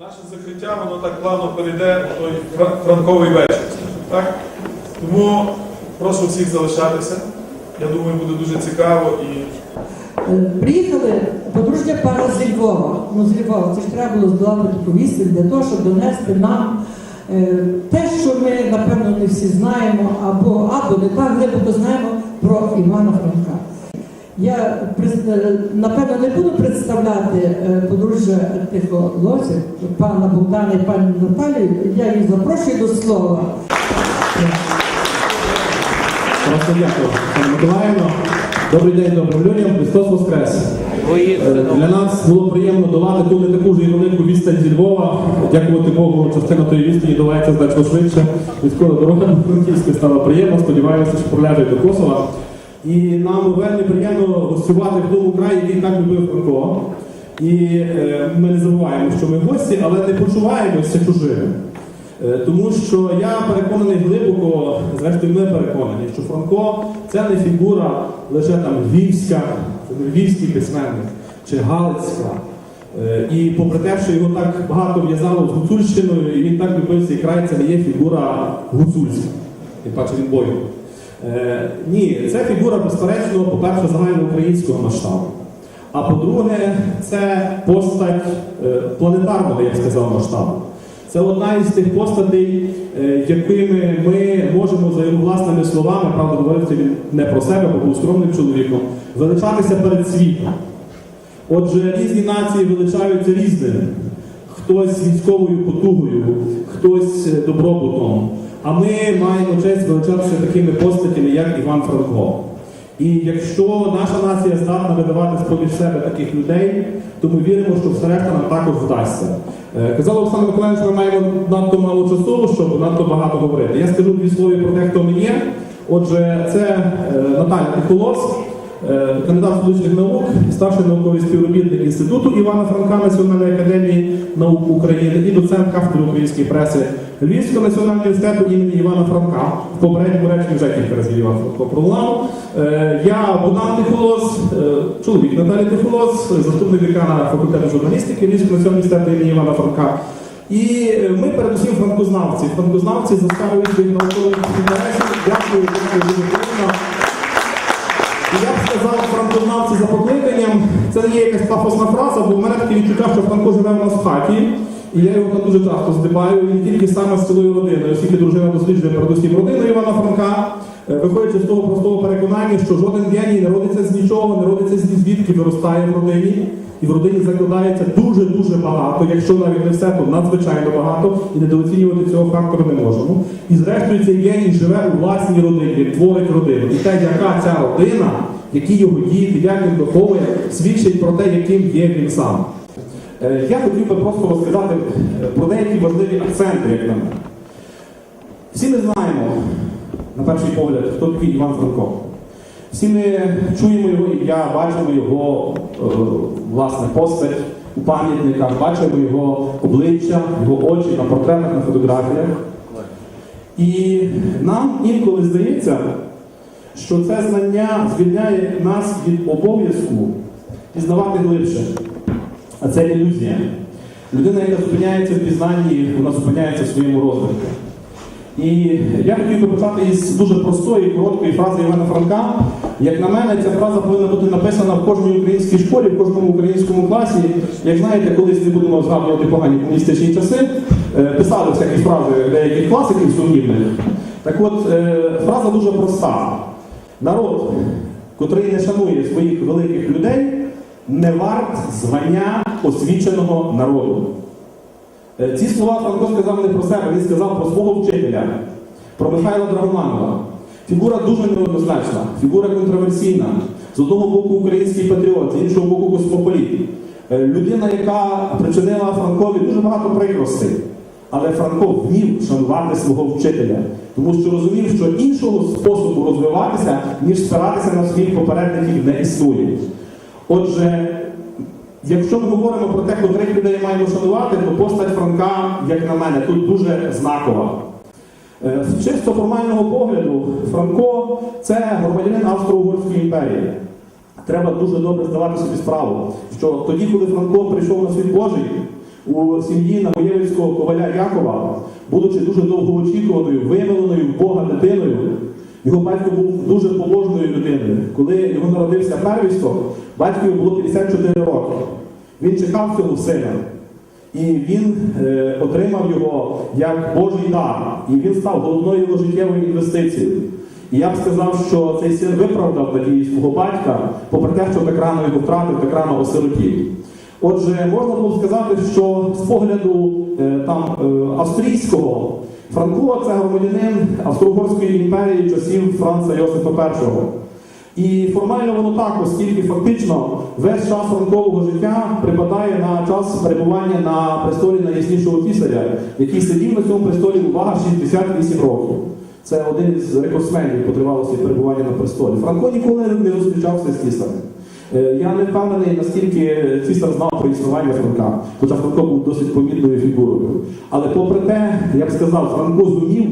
Наше закриття, воно так плавно перейде в той франковий вечір. Так? Тому прошу всіх залишатися. Я думаю, буде дуже цікаво і Е, Приїхали подружня пара зі Львова. Ну, з Львова, це ж треба було здолати повістки для того, щоб донести нам е, те, що ми, напевно, не всі знаємо, або, або не так глибоко знаємо про Івана Франка. Я е, напевно не буду представляти е, подружжя тихолосів, пана Богдана і пані Наталію. Я їх запрошую до слова. Просто дякую, пане Миколаївно. Добрий день, добрим людям. Христос Воскрес. Для нас було приємно долати ту не таку вже і велику відстань зі Львова. Дякувати Богу, частина тої відстані долається значно швидше. Військова дорога на Франківське стала приємно. Сподіваюся, що пролежить до Косова. І нам вельми приємно гостювати в тому краї, який так любив Франко. І е, ми не забуваємо, що ми гості, але не почуваємося чужими. Е, Тому що я переконаний глибоко, зрештою ми переконані, що Франко це не фігура лише там львівська, це не львівський письменник чи Галицька. Е, І попри те, що його так багато в'язало з Гуцульщиною, і він так любив цей край, це не є фігура гуцульська. Тим паче він бою. Е, Ні, це фігура, безперечно, по-перше, загальноукраїнського масштабу. А по-друге, це постать е, планетарного, я б сказав, масштабу. Це одна із тих постатей, е, якими ми можемо за його власними словами, правда, говорити він не про себе, бо був скромним чоловіком, величатися перед світом. Отже, різні нації величаються різними. Хтось військовою потугою, хтось добробутом. А ми маємо честь величатися такими постатями, як Іван Франко. І якщо наша нація здатна видавати з-поміж себе таких людей, то ми віримо, що все решта нам також вдасться. Е, Казав Олександр Миколаївич, ми маємо надто мало часу, щоб надто багато говорити. Я скажу дві слова про те, хто ми є. Отже, це е, Наталя Тихолос, е, кандидат фізичних наук, старший науковий співробітник Інституту Івана Франка Національної академії наук України і доцент кафедри української преси Львівського національного університету імені Івана Франка. В попередньому реченні вже кілька разів Іван Франко пролунав. Е, Я Богдан Тихолос, е, чоловік Наталі Тихолос, заступник декана факультету журналістики Львівського національного університету імені Івана Франка. І е, ми передусім франкознавці. Франкознавці заставили своїх наукових інтересів. Дякую, дякую дуже я б сказав франкознавці за покликанням, це не є якась пафосна фраза, бо в мене таке відчуття, що Франко живе в нас в хаті, і я його там дуже часто здибаю, і не тільки саме з цілою родиною, оскільки дружина досліджує передусім родину Івана Франка, е, виходячи з того простого переконання, що жоден геній не родиться з нічого, не родиться з звідки виростає в родині. І в родині закладається дуже-дуже багато, якщо навіть не все, то надзвичайно багато, і недооцінювати цього фактору не можемо. І зрештою цей геній живе у власній родині, творить родину. І те, яка ця родина, які його діти, як він виховує, свідчить про те, яким є він сам. Е, Я хотів би просто розказати е, про деякі важливі акценти, як на мене. Всі ми знаємо, на перший погляд, хто такий Іван Франко. Всі ми чуємо його ім'я, бачимо його е, власне постать у пам'ятниках, бачимо його обличчя, його очі на портретах, на фотографіях. І нам інколи здається, що це знання звільняє нас від обов'язку пізнавати глибше. А це ілюзія. Людина, яка зупиняється в пізнанні, вона зупиняється в своєму розвитку. І я хотів би почати із дуже простої, короткої фрази Івана Франка. Як на мене, ця фраза повинна бути написана в кожній українській школі, в кожному українському класі. Як знаєте, колись не будемо згадувати погані комуністичні часи, е, писали всякі фрази деяких класиків сумнівних. Так от, е, фраза дуже проста. Народ, котрий не шанує своїх великих людей, не варт звання освіченого народу. Е, Ці слова Франко сказав не про себе, він сказав про свого вчителя, про Михайла Драгоманова. Фігура дуже неоднозначна, фігура контроверсійна. З одного боку український патріот, з іншого боку космополіт. Е, Людина, яка причинила Франкові дуже багато прикростей. Але Франко вмів шанувати свого вчителя, тому що розумів, що іншого способу розвиватися, ніж спиратися на своїх попередників, не існує. Отже, Якщо ми говоримо про те, котрих людей маємо шанувати, то постать Франка, як на мене, тут дуже знакова. Е, З чисто формального погляду, Франко це громадянин Австро-Угорської імперії. Треба дуже добре здавати собі справу, що тоді, коли Франко прийшов на світ Божий, у сім'ї Намоєвицького коваля Якова, будучи дуже довгоочікуваною, вимиленою в Бога дитиною, його батько був дуже побожною людиною. Коли його народився первісток, батькові було 54 роки. Він чекав цього сина. І він е, отримав його як Божий дар, і він став головною його життєвою інвестицією. І я б сказав, що цей син виправдав надії свого батька, попри те, що так рано його втратив, так рано осиротів. Отже, можна було сказати, що з погляду е, там е, австрійського Франко це громадянин Австро-Угорської імперії часів Франца Йосифа І. І формально воно так, оскільки фактично весь час франкового життя припадає на час перебування на престолі найяснішого пісаря, який сидів на цьому престолі увага 68 років. Це один із рекордсменів по тривалості перебування на престолі. Франко ніколи не зустрічався з цісарем. Е, Я не впевнений, наскільки цісар знав про існування Франка, хоча Франко був досить помітною фігурою. Але попри те, я б сказав, Франко зумів,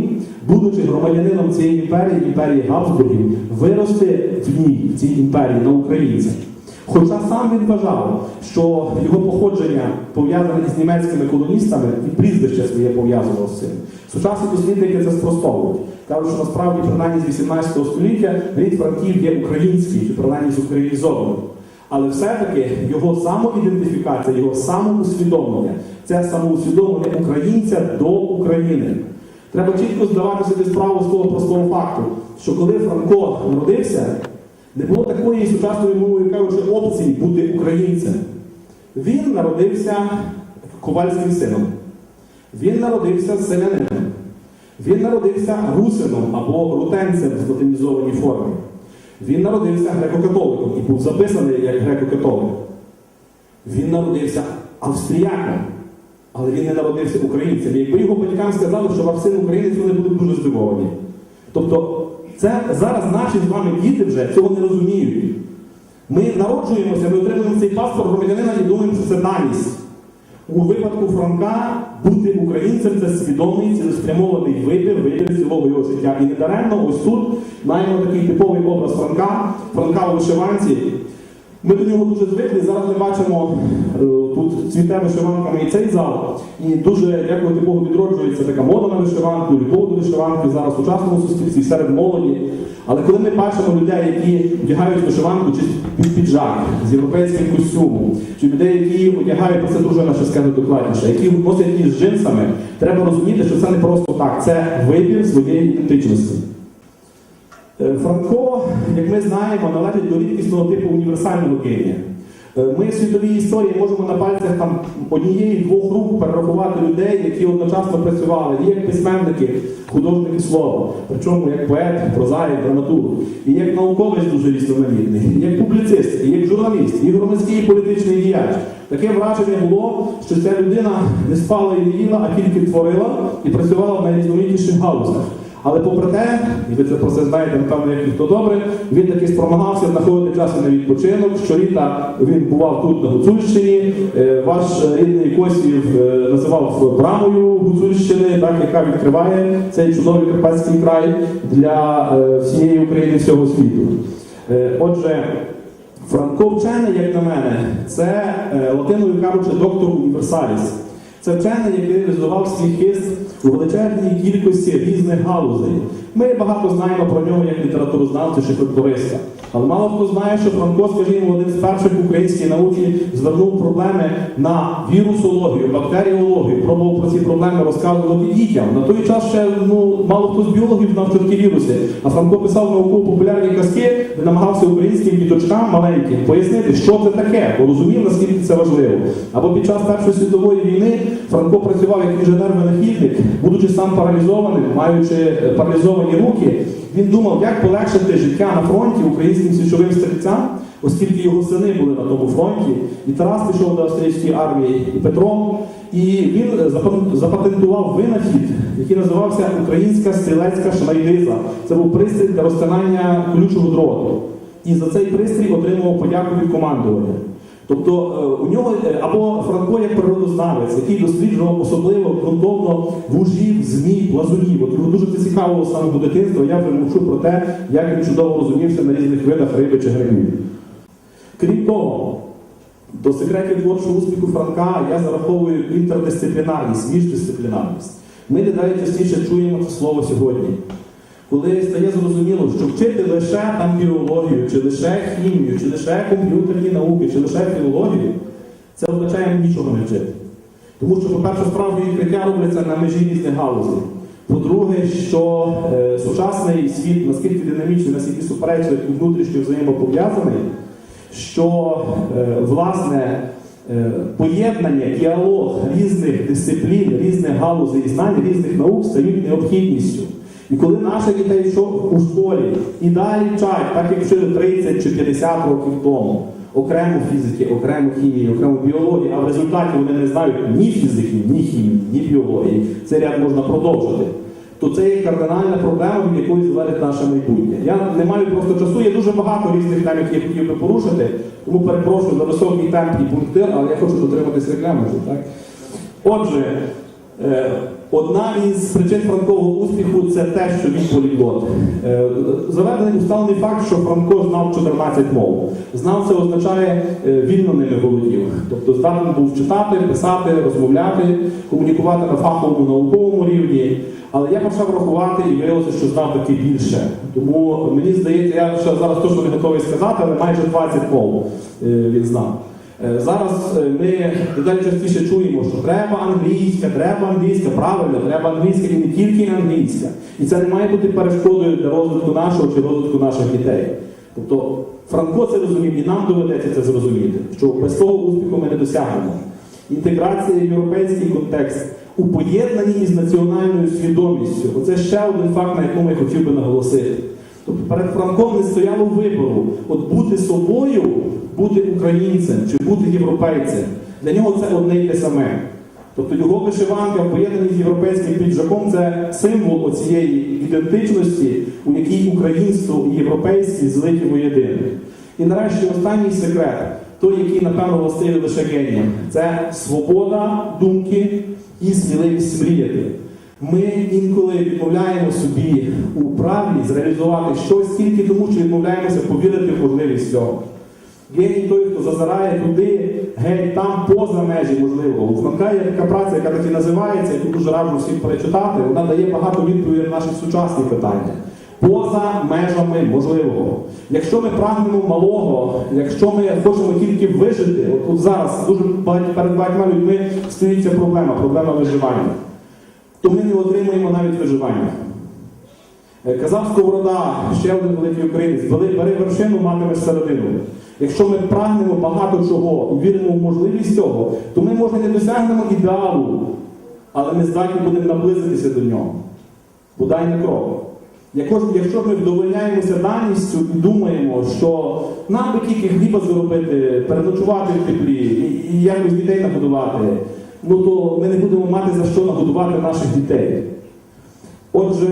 будучи громадянином цієї імперії, імперії Габсбургів, вирости в ній, в цій імперії, на українцях. Хоча сам він вважав, що його походження пов'язане із німецькими колоністами і прізвище своє пов'язано з цим. Сучасні дослідники це спростовують. Кажуть, що насправді, принаймні з 18 століття, рід Франків є український, чи принаймні зукраїнізований. Але все-таки його самоідентифікація, його самоусвідомлення це самоусвідомлення українця до України. Треба чітко здавати собі справу з того простого факту, що коли Франко народився, не було такої сучасною мовою кажучи опції бути українцем. Він народився ковальським сином. Він народився селянином. Він народився русином або рутенцем в латинізованій формі. Він народився греко-католиком і був записаний як греко-католик. Він народився австріяком, але він не народився українцем. Якби його батькам сказали, що ваш син українець, вони були дуже здивовані. Тобто, це зараз наші з вами діти вже цього не розуміють. Ми народжуємося, ми отримуємо цей паспорт громадянина і думаємо, що це даність. У випадку Франка бути українцем це свідомий, цілеспрямований вибір, вибір цілого його життя. І недаремно ось тут маємо такий типовий образ Франка, Франка у вишиванці. Ми до нього дуже звикли. Зараз ми бачимо е, тут цвіте вишиванками і цей зал. І дуже, дякувати Богу, відроджується така мода на вишиванку, любов до вишиванки зараз у сучасному суспільстві серед молоді. Але коли ми бачимо людей, які одягають вишиванку чи під піджак з європейським костюмом, чи людей, які одягають про це дуже наше скажу докладніше, які носять з джинсами, треба розуміти, що це не просто так, це вибір своєї ідентичності. Е, Франко, як ми знаємо, належить до рідкісного типу універсального генія. Е, Ми в світовій історії можемо на пальцях там однієї-двох рук перерахувати людей, які одночасно працювали і як письменники, художники слова, причому як поет, прозаїк, драматург, і як науковець дуже різноманітний, як публіцист, і як журналіст, і громадський і політичний діяч. Таке враження було, що ця людина не спала і не їла, а тільки творила і працювала в найрізноманітніших галузях. Але попри те, і ви це про це знаєте, напевно, як ніхто добре, він таки спромагався знаходити час на відпочинок. Щоліта він бував тут на Гуцульщині. Е, Ваш рідний Косів е, називав брамою Гуцульщини, так, яка відкриває цей чудовий Карпатський край для е, всієї України всього світу. Отже, Франко вчений, як на мене, це латиною кажучи, доктор універсаліс. Це вчений, який реалізував свій хист у величезній кількості різних галузей. Ми багато знаємо про нього як літературознавця чи фольклориста. Але мало хто знає, що Франко, скажімо, один з перших в українській звернув проблеми на вірусологію, бактеріологію, пробував про ці проблеми розказувати дітям. На той час ще ну, мало хто з біологів знав, що такі віруси. А Франко писав науково-популярні казки, де намагався українським діточкам маленьким пояснити, що це таке, бо розумів, наскільки це важливо. Або під час Першої світової війни Франко працював як інженер-винахідник, будучи сам паралізованим, маючи е, паралізовані руки, він думав, як полегшити життя на фронті українським січовим стрільцям, оскільки його сини були на тому фронті. І Тарас пішов до австрійської армії, і Петро. І він запатентував винахід, який називався Українська стрілецька шнайдиза. Це був пристрій для розтинання колючого дроту. І за цей пристрій отримував подяку від командування. Тобто е, у нього е, або Франко як природознавець, який досліджував особливо ґрунтовно вужів, змій, плазунів. От його дуже це цікавило з самого дитинства. Я вже мовчу про те, як він чудово розумівся на різних видах риби чи грибів. Крім того, До секретів творчого успіху Франка я зараховую інтердисциплінарність, міждисциплінарність. Ми дедалі частіше чуємо це слово сьогодні. Коли стає зрозуміло, що вчити лише там біологію, чи лише хімію, чи лише комп'ютерні науки, чи лише філологію, це означає нічого не вчити. Тому що, по-перше, справді відкриття робляться на межі різних галузей. По-друге, що е, сучасний світ наскільки динамічний, наскільки суперечливий і внутрішньо взаємопов'язаний, що е, власне е, поєднання, діалог різних дисциплін, різних галузей і знань, різних наук стають необхідністю. І коли наші дітей що у школі і далі вчать, так як вчили 30 чи 50 років тому, окремо фізики, окремо хімії, окремо біології, а в результаті вони не знають ні фізики, ні хімії, ні біології, цей ряд можна продовжити. То це є кардинальна проблема, від якої залежить наше майбутнє. Я не маю просто часу, є дуже багато різних тем, які я хотів би порушити, тому перепрошую за високий темп і пунктир, але я хочу дотриматись. Так? Отже, е, одна із причин Франкового успіху це те, що він поліглот. Е, Заведений усталений факт, що Франко знав 14 мов. Знав це означає е, вільно ними володів. Тобто здатен був читати, писати, розмовляти, комунікувати на фаховому науковому рівні. Але я почав рахувати і виявилося, що знав таки більше. Тому мені здається, я ще зараз точно не готовий сказати, але майже 20 мов е, він знав. Е, Зараз е, ми дедалі частіше чуємо, що треба англійська, треба англійська, правильно, треба англійська і не тільки англійська. І це не має бути перешкодою для розвитку нашого чи розвитку наших дітей. Тобто Франко це розумів, і нам доведеться це зрозуміти, що без того успіху ми не досягнемо. Інтеграція в європейський контекст у поєднанні із національною свідомістю. Оце ще один факт, на якому я хотів би наголосити. Тобто перед Франком не стояло вибору от бути собою, бути українцем чи бути європейцем. Для нього це одне й те саме. Тобто його вишиванка в поєднанні з європейським піджаком це символ оцієї ідентичності, у якій українство і європейське злиті воєдине. І нарешті останній секрет, той, який, напевно, властивий лише геніям, це свобода думки і сміливість мріяти. Ми інколи відмовляємо собі у праві зреалізувати щось тільки тому, що відмовляємося повірити в можливість цього. Геній той, хто зазирає туди, геть там поза межі можливого. У є така праця, яка так і називається, яку дуже раджу всім перечитати. Вона дає багато відповідей на наші сучасні питання. Поза межами можливого. Якщо ми прагнемо малого, якщо ми хочемо тільки вижити, от, от зараз дуже перед багатьма людьми стоїть ця проблема, проблема виживання, то ми не отримуємо навіть виживання. Е, Казав Сковорода, ще один великий українець, бери, вершину, матимеш середину. Якщо ми прагнемо багато чого і віримо в можливість цього, то ми, може, не досягнемо ідеалу, але ми здатні будемо наблизитися до нього. Бодай не крок. Якщо, ми вдовольняємося даністю і думаємо, що нам би тільки хліба заробити, переночувати в теплі і, якось дітей нагодувати, ну то ми не будемо мати за що нагодувати наших дітей. Отже,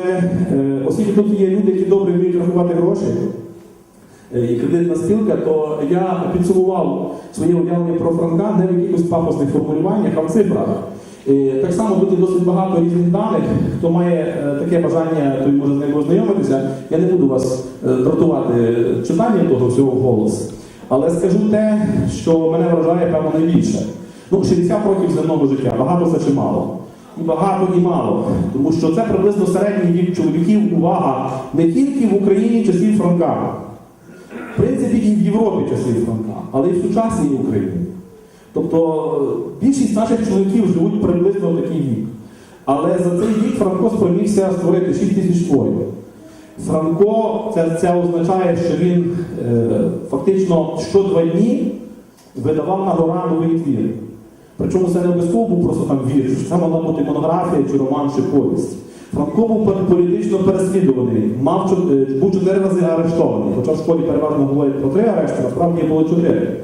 е, оскільки тут є люди, які добре вміють рахувати гроші, е, і кредитна спілка, то я підсумував своє уявлення про Франка не в якихось пафосних формулюваннях, а в цифрах. Так само є досить багато різних даних. Хто має е, таке бажання, той може з ними ознайомитися. Я не буду вас дратувати читанням того всього вголос. Але скажу те, що мене вражає, певно, найбільше. Ну, 60 років земного життя, багато це чи мало. І багато і мало. Тому що це приблизно середній вік чоловіків, увага, не тільки в Україні часів Франка. В принципі, і в Європі часів Франка, але і в сучасній Україні. Тобто більшість наших чоловіків живуть приблизно в такий вік. Але за цей вік Франко спромігся створити 6 тисяч творів. Франко це, це означає, що він е, фактично що два дні видавав на гора новий твір. Причому це не обов'язково був просто там вірш, це могла бути монографія чи роман, чи повість. Франко був політично переслідуваний, мав е, був чотири рази арештований. Хоча в школі переважно говорять про три арешти, насправді було чотири.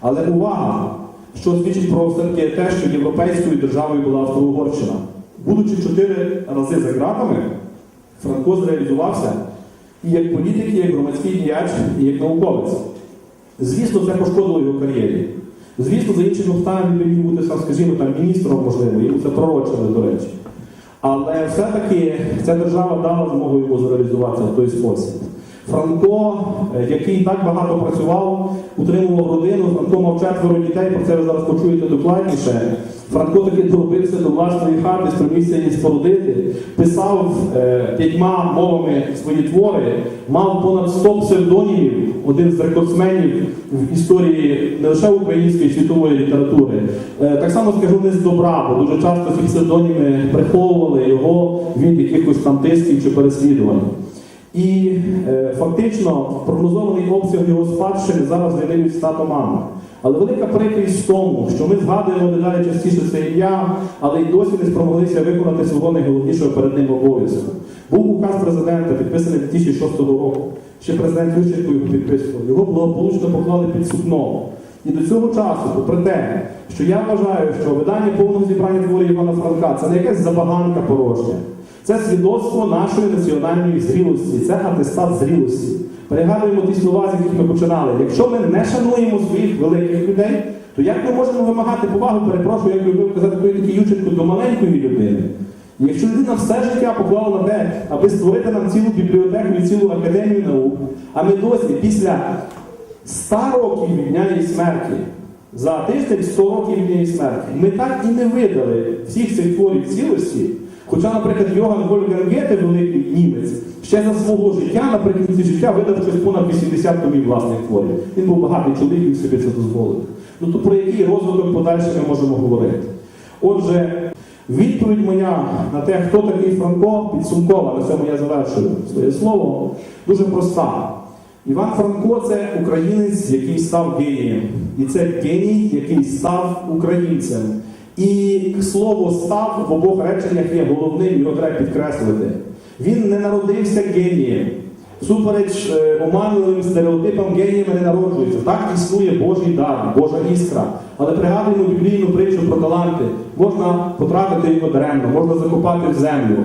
Але увага, що свідчить про все-таки те, що європейською державою була Австро-Угорщина. Будучи чотири рази за ґратами, Франко зреалізувався і як політик, і як громадський діяч, і як науковець. Звісно, це пошкодило його кар'єрі. Звісно, за іншими обставинами він міг бути, скажімо, там, міністром, можливо, йому це пророчили, до речі. Але все-таки ця держава дала змогу йому зреалізуватися в той спосіб. Франко, е, який так багато працював, утримував родину, Франко мав четверо дітей, про це ви зараз почуєте докладніше. Франко таки доробився до власної хати, спромігся її спорудити, писав е, п'ятьма мовами свої твори, мав понад 100 псевдонімів, один з рекордсменів в історії не лише української світової літератури. Е, так само скажу не з добра, бо дуже часто ці псевдоніми приховували його від якихось там тисків чи переслідувань. І е, фактично прогнозований обсяг його спадщини зараз з'явився стато мами. Але велика прикрість в тому, що ми згадуємо дедалі частіше це ім'я, але й досі не спромоглися виконати свого найголовнішого перед ним обов'язку. Був указ президента, підписаний 2006 року. Ще президент Ющенко його підписував. Його благополучно поклали під сукно. І до цього часу, попри те, що я вважаю, що видання повного зібрання творів Івана Франка це не якась забаганка порожня. Це свідоцтво нашої національної зрілості, це атестат зрілості. Перегадуємо ті слова, з яких ми починали. Якщо ми не шануємо своїх великих людей, то як ми можемо вимагати повагу, перепрошую, як любив казати такий Юченко, до маленької людини? Якщо людина все життя поклала на те, аби створити нам цілу бібліотеку і цілу академію наук, а ми досі після 100 років від дня її смерті, за тиждень 100 років від дня її смерті, ми так і не видали всіх цих творів цілості, Хоча, наприклад, Йоган Вольфганг Гете, великий німець, ще за свого життя, наприкінці життя, видав щось понад 80 томів власних творів. Він був багатий чоловік, він собі це дозволив. Ну то про який розвиток подальший ми можемо говорити? Отже, відповідь моя на те, хто такий Франко, підсумкова, на цьому я завершую своє слово, дуже проста. Іван Франко це українець, який став генієм. І це геній, який став українцем. І слово став в обох реченнях є головним, його треба підкреслити. Він не народився генієм. Супереч е, оманливим стереотипам геніями не народжується. Так існує Божий дар, Божа іскра. Але пригадуємо біблійну притчу про таланти. Можна потратити його даремно, можна закопати в землю,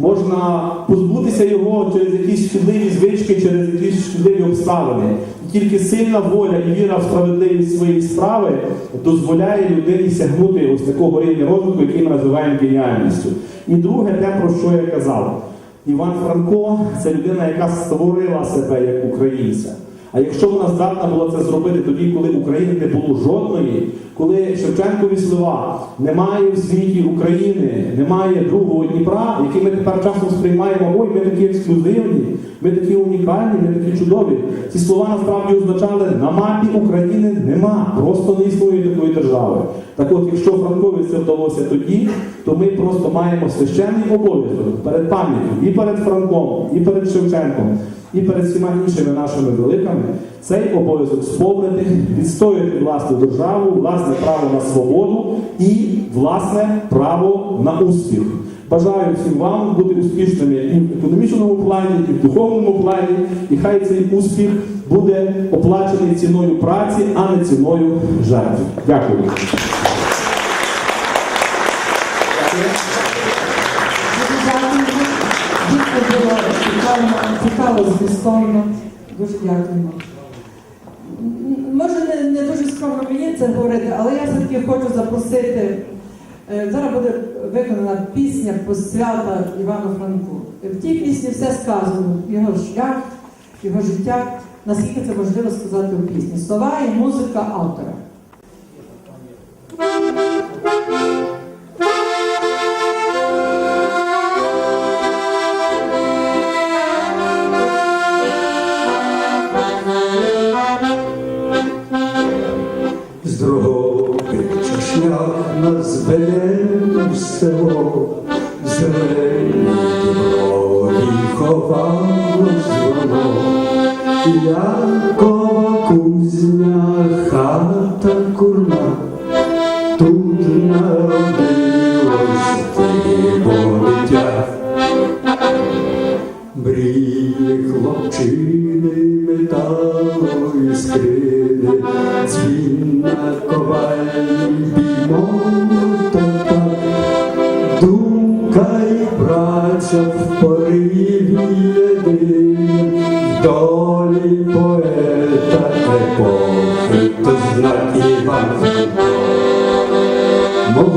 можна позбутися його через якісь шкідливі звички, через якісь шкідливі обставини. Тільки сильна воля і віра в справедливість своєї справи дозволяє людині сягнути ось такого рівня розвитку, який ми називаємо геніальністю. І друге, те, про що я казав. Іван Франко це людина, яка створила себе як українця. А якщо вона здатна була це зробити тоді, коли України не було жодної, коли Шевченкові слова немає в світі України, немає другого Дніпра, який ми тепер часом сприймаємо, ой, ми такі ексклюзивні, ми такі унікальні, ми такі чудові. Ці слова насправді означали, на мапі України нема, просто не існує такої держави. Так от, якщо Франкові це вдалося тоді, то ми просто маємо священний обов'язок перед пам'яттю і перед Франком, і перед Шевченком, і перед всіма іншими нашими великами цей обов'язок сповнити, відстояти власну державу, власне право на свободу і власне право на успіх. Бажаю всім вам бути успішними і в економічному плані, і в духовному плані, і хай цей успіх буде оплачений ціною праці, а не ціною жертв. Дякую. Дуже дякуємо. Дійсно було цікаво, цікаво, змістовно. Дуже дякуємо. Може, не, не дуже скромно мені це говорити, але я все-таки хочу запросити. е, Зараз буде виконана пісня посвята Івану Франку. В тій пісні все сказано. Його шлях, його життя, наскільки це можливо сказати у пісні. Слова і музика автора. Село, зелені дороги ховалось воно,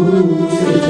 luz.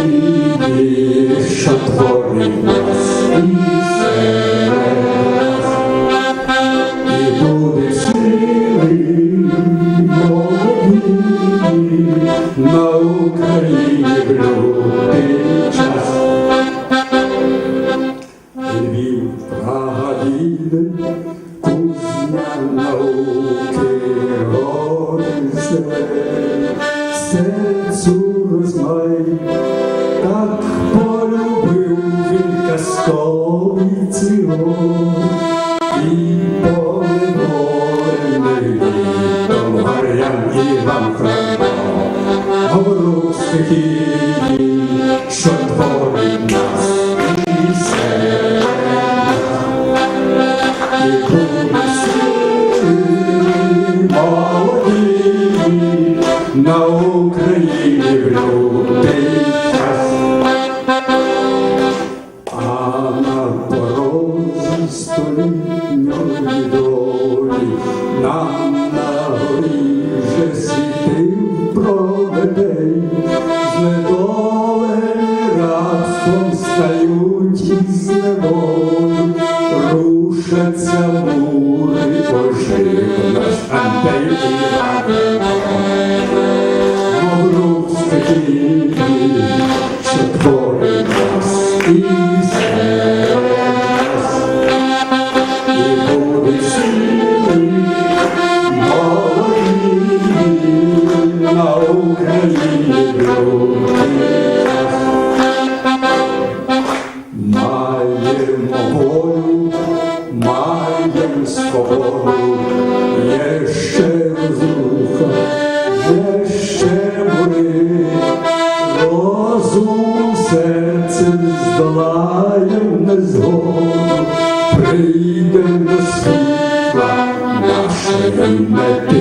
Нашої